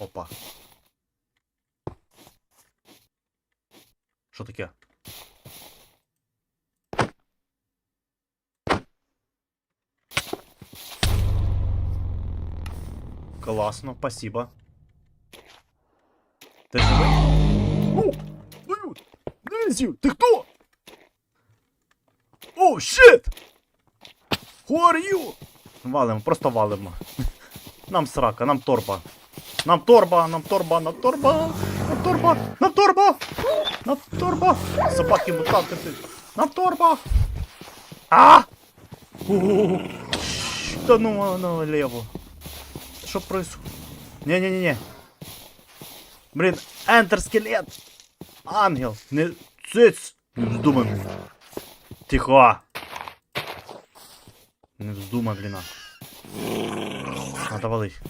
Опа. Що таке? Класно, спасибо. Ти живий? О! Незю, ти хто? О, щит! Who are you? Валимо, просто валимо. Нам срака, нам торба. Нам торба, нам торба, нам торба, нам торба, нам торба, нам торба. Собаки мутанти. ти. Нам торба. А! Та ну налево. Що происходит? Не-не-не-не. Блін, ентер скелет. Ангел. Не циц. Не вздумай. Тихо. Не вздумай, блін. Надо валить.